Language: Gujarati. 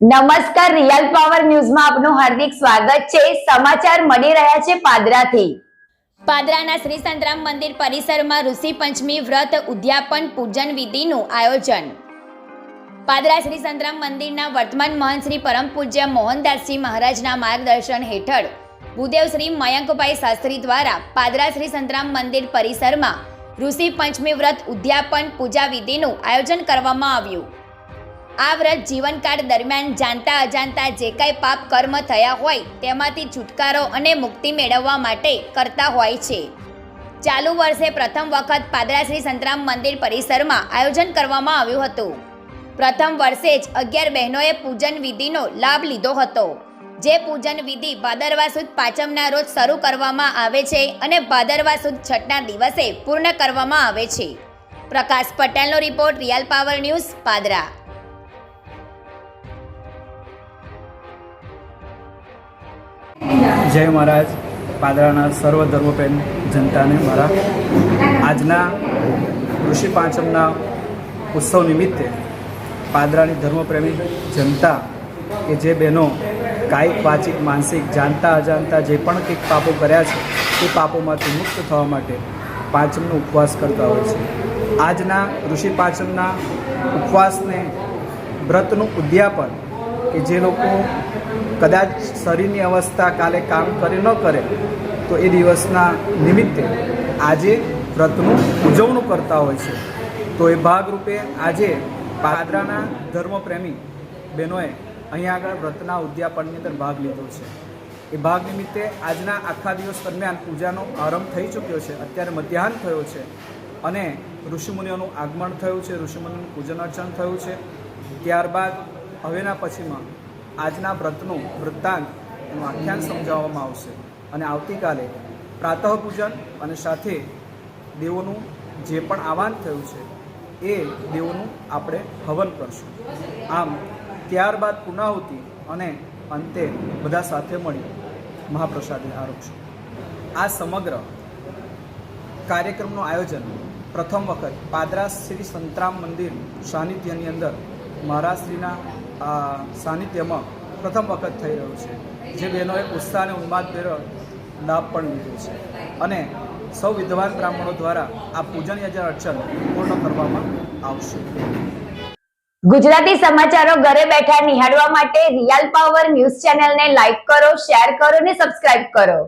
નમસ્કાર, રિયલ પાવર ન્યૂઝમાં આપનું હાર્દિક સ્વાગત છે. સમાચાર મળી રહ્યા છે પાદરાથી. પાદરાના શ્રી સંતરામ મંદિર પરિસરમાં ઋષિ પંચમી વ્રત ઉદ્યાપન પૂજન વિધિનું આયોજન. પાદરા શ્રી સંતરામ મંદિરના વર્તમાન મહંત શ્રી પરમ પૂજ્ય મોહનદાસજી મહારાજના માર્ગદર્શન હેઠળ ભૂદેવ શ્રી મયંકભાઈ શાસ્ત્રી દ્વારા પાદરા શ્રી સંતરામ મંદિર પરિસરમાં ઋષિ પંચમી વ્રત ઉદ્યાપન પૂજા વિધિનું આયોજન કરવામાં આવ્યું. આ વ્રત જીવનકાળ દરમિયાન જાણતા અજાણતા જે કાંઈ પાપ કર્મ થયા હોય તેમાંથી છુટકારો અને મુક્તિ મેળવવા માટે કરતા હોય છે. ચાલુ વર્ષે પ્રથમ વખત પાદરા શ્રી સંતરામ મંદિર પરિસરમાં આયોજન કરવામાં આવ્યું હતું. પ્રથમ વર્ષે જ અગિયાર બહેનોએ પૂજન વિધિનો લાભ લીધો હતો. જે પૂજન વિધિ ભાદરવા સુદ પાંચમના રોજ શરૂ કરવામાં આવે છે અને ભાદરવા સુદ છઠના દિવસે પૂર્ણ કરવામાં આવે છે. પ્રકાશ પટેલનો report real power news Padra. જય મહારાજ. પાદરાના સર્વ ધર્મપ્રેમ જનતાને મારા આજના ઋષિ પાંચમના ઉત્સવ નિમિત્તે પાદરાની ધર્મપ્રેમી જનતા કે જે બહેનો કાયિક વાચિક, માનસિક, જાણતા, અજાણતા જે પણ કંઈક પાપો કર્યા છે તે પાપોમાંથી મુક્ત થવા માટે પાંચમનો ઉપવાસ કરતા હોય છે. આજના ઋષિ પાંચમના ઉપવાસને વ્રતનું ઉદ્યાપન કે જે લોકો કદાચ શરીરની અવસ્થા કાલે કામ કરે ન કરે, તો એ દિવસના નિમિત્તે આજે વ્રતનું ઉજવણું કરતા હોય છે. તો એ ભાગરૂપે આજે પાદરાના ધર્મપ્રેમી બહેનોએ અહીંયા આગળ વ્રતના ઉદ્યાપનની અંદર ભાગ લીધો છે. એ ભાગ નિમિત્તે આજના આખા દિવસ દરમિયાન પૂજાનો આરંભ થઈ ચૂક્યો છે, અત્યારે મધ્યાહન થયો છે અને ઋષિમુનિઓનું આગમન થયું છે, ઋષિમુનિઓનું પૂજન અર્ચન થયું છે. ત્યારબાદ હવેના પછીમાં આજના વ્રતનું વૃત્તાંત એનું આખ્યાન સમજાવવામાં આવશે. અને આવતીકાલે પ્રાતઃ પૂજન અને સાથે દેવોનું જે પણ આહવાન થયું છે, એ દેવોનું આપણે હવન કરશું. આમ, ત્યારબાદ પુનાહુતિ અને અંતે બધા સાથે મળી મહાપ્રસાદી આરોગશું આ સમગ્ર કાર્યક્રમનું આયોજન પ્રથમ વખત પાદરા શ્રી સંતરામ મંદિર સાનિધ્યની અંદર મહારાજશ્રીના સાનિધ્યમાં પ્રથમ વખત થઈ રહ્યું છે. જે બહેનોએ ઉત્સાહ અને ઉન્માદભેર લાભ પણ લીધો છે. અને સૌ વિદ્વાન બ્રાહ્મણો દ્વારા આ પૂજન યજ્ઞ અર્ચન પૂર્ણ કરવામાં આવશે. ગુજરાતી સમાચારો ઘરે બેઠા નિહાળવા માટે રિયલ પાવર ન્યૂઝ ચેનલને લાઈક કરો, શેર કરો અને સબસ્ક્રાઇબ કરો.